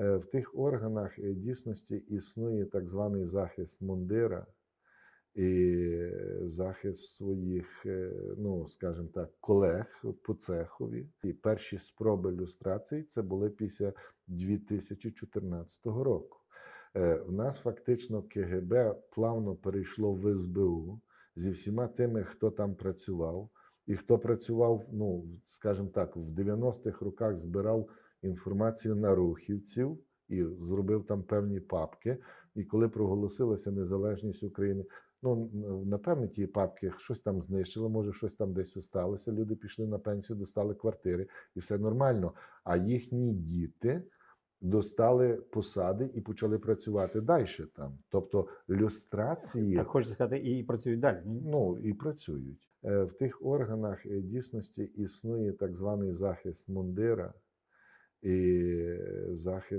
Е, В тих органах е, дійсності існує так званий захист мундира і захист своїх, е, ну скажімо так, колег по цехові. І перші спроби люстрації це були після 2014 року. Е, В нас фактично КГБ плавно перейшло в СБУ зі всіма тими, хто там працював, і хто працював, ну скажімо так, в 90-х роках збирав інформацію на рухівців і зробив там певні папки. І коли проголосилася незалежність України, ну напевне, ті папки щось там знищили, може, щось там десь осталося. Люди пішли на пенсію, достали квартири, і все нормально. А їхні діти достали посади і почали працювати далі там. Тобто люстрації Так хочеться сказати, і працюють далі. ну і працюють. Е, В тих органах е, дійсності існує так званий захист мундира і захист.